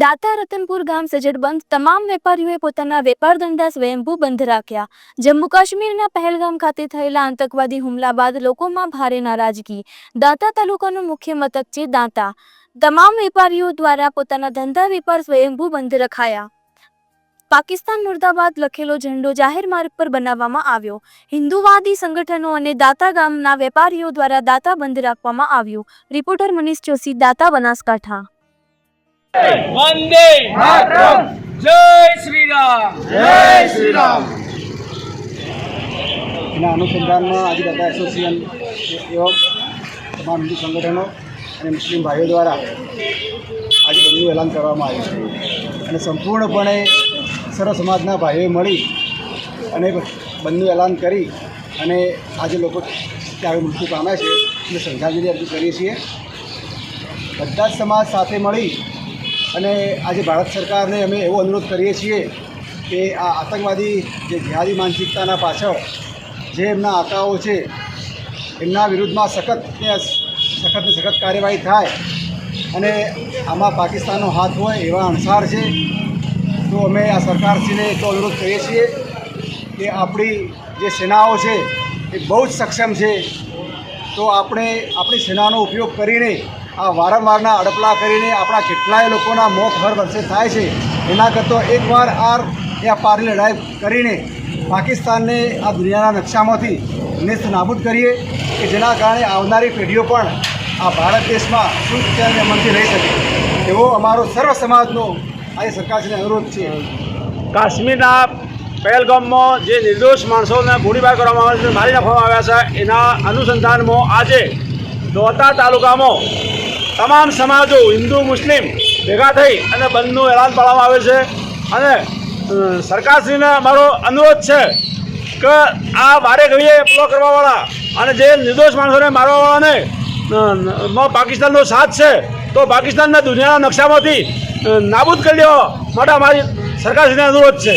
દાતા રતનપુર ગામ સજડબંધ બંધ તમામ વેપારીઓએ પોતાના વેપાર ધંધા સ્વયંભૂ બંધ રાખ્યા. જમ્મુ કાશ્મીરના પહેલગામ ખાતે થયેલા આતંકવાદી હુમલા બાદ લોકોમાં ભારે નારાજગી. દાંતા તાલુકાનું મુખ્ય મથક છે દાંતા. તમામ વેપારીઓ દ્વારા પોતાના ધંધા વેપાર સ્વયંભૂ બંધ રખાયા. પાકિસ્તાન મુર્દાબાદ લખેલો ઝંડો જાહેર માર્ગ પર બનાવવામાં આવ્યો. હિન્દુવાદી સંગઠનો અને દાતા ગામના વેપારીઓ દ્વારા દાતા બંધ રાખવામાં આવ્યું. રિપોર્ટર મનીષ જોશી, દાતા બનાસકાંઠા. વંદે માતરમ. જય શ્રી રામ જય શ્રી રામ એના અનુસંધાનમાં આજે દાદા એસોસિએશન એવા તમામ હિન્દુ સંગઠનો અને મુસ્લિમ ભાઈઓ દ્વારા આજે બંધનું એલાન કરવામાં આવ્યું છે. અને સંપૂર્ણપણે સર્વ સમાજના ભાઈઓએ મળી અને બંધનું એલાન કરી અને આજે લોકો ત્યાં મૃત્યુ પામ્યા છે. એટલે શ્રદ્ધાંજલિ અર્પણ કરીએ છીએ. બધા જ સમાજ સાથે મળી અને આજે ભારત સરકારને અમે એવો અનુરોધ કરીએ છીએ કે આ આતંકવાદી જે જિહાદી માનસિકતાના પાછળ જે એમના આકાઓ છે, એમના વિરુદ્ધમાં સખત ને સખત સખત કાર્યવાહી થાય અને આમાં પાકિસ્તાનનો હાથ હોય એવા અણસાર છે, તો અમે આ સરકારશ્રીને એટલો અનુરોધ કરીએ છીએ કે આપણી જે સેનાઓ છે, એ બહુ જ સક્ષમ છે. તો આપણે આપણી સેનાનો ઉપયોગ કરીને આ વારંવારના અડપલા કરીને આપણા કેટલાય લોકોના મોત હર વર્ષે થાય છે. એના કરતાં એકવાર આ આ પારની લડાઈ કરીને પાકિસ્તાનને આ દુનિયાના નકશામાંથી નેસ્ત નાબૂદ કરીએ કે જેના કારણે આવનારી પેઢીઓ પણ આ ભારત દેશમાં સુખ ચેન અમનથી રહી શકે. એવો અમારો સર્વ સમાજનો આજે સરકારશ્રીને અનુરોધ છે. કાશ્મીરના પહેલગામમાં જે નિર્દોષ માણસોને ગોળીબાર કરવામાં આવે છે, મારી નાખવામાં આવ્યા છે, એના અનુસંધાનમાં આજે દોતા તાલુકામાં તમામ સમાજો, હિન્દુ, મુસ્લિમ ભેગા થઈ અને બંધનું એલાન પાડવામાં આવે છે. અને સરકારશ્રીને અમારો અનુરોધ છે કે આ વારે ઘડીએ પેલો કરવાવાળા અને જે નિર્દોષ માણસોને મારવાવાળાને પાકિસ્તાનનો સાથ છે, તો પાકિસ્તાનના દુનિયાના નકશામાંથી નાબૂદ કરી દેવા માટે અમારી સરકારશ્રીને અનુરોધ છે.